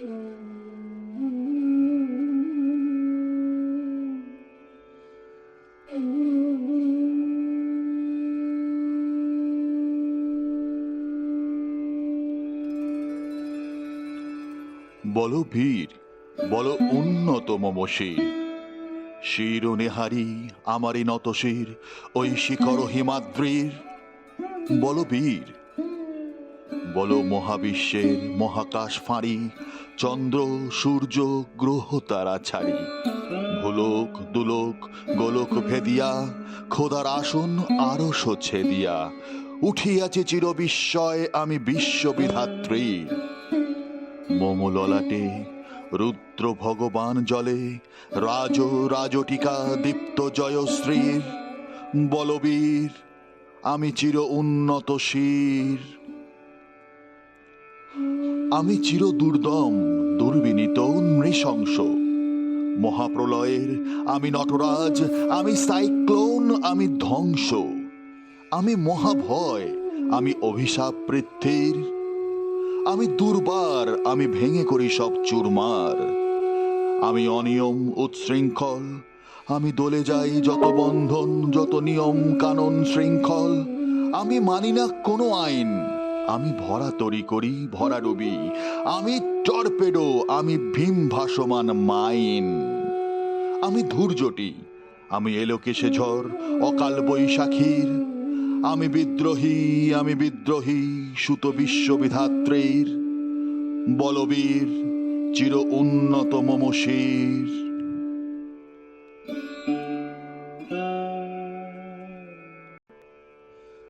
বলো বীর, বলো উন্নত মম শির নেহারি আমারই নত শির ওই শিখর হিমাদ্রির। বলো বীর বলো মহাবিশ্বের মহাকাশ ফাঁড়ি, চন্দ্র, সূর্য, গ্রহ তারা ছাড়ি। ভুলোক, দুলোক, গোলক ভেদিয়া, খোদার আসন আরও ছেদিয়া উঠিয়াছে চির বিস্ময় আমি বিশ্ববিধাত্রী। মোম ললাটে রুদ্র ভগবান জলে, রাজ রাজটিকা দীপ্ত জয়শ্রীর। বলবীর, আমি চির উন্নত শির। আমি চির দুর্দম, দুর্বিনীত, নৃশংস। মহাপ্রলয়ের, আমি নটরাজ, আমি সাইক্লোন, আমি ধ্বংস। আমি মহাভয়, আমি অভিশাপ পৃথ্বীর। আমি দুর্বার, আমি ভেঙে করি সব চুরমার। আমি অনিয়ম, উৎশৃঙ্খল, আমি দলে যাই যত বন্ধন, যত নিয়ম কানন শৃঙ্খল আমি মানি না কোনো আইন। আমি ভরা তরি করি, ভরা ডুবি আমি টর্পেডো, আমি ভীম ভাসমান মাইন। আমি ধূর্যটি আমি এলোকেশে ঝড়, অকাল বৈশাখীর। আমি বিদ্রোহী আমি বিদ্রোহী, সুত বিশ্ববিধাত্রীর। বলবীর, চির উন্নত মম শির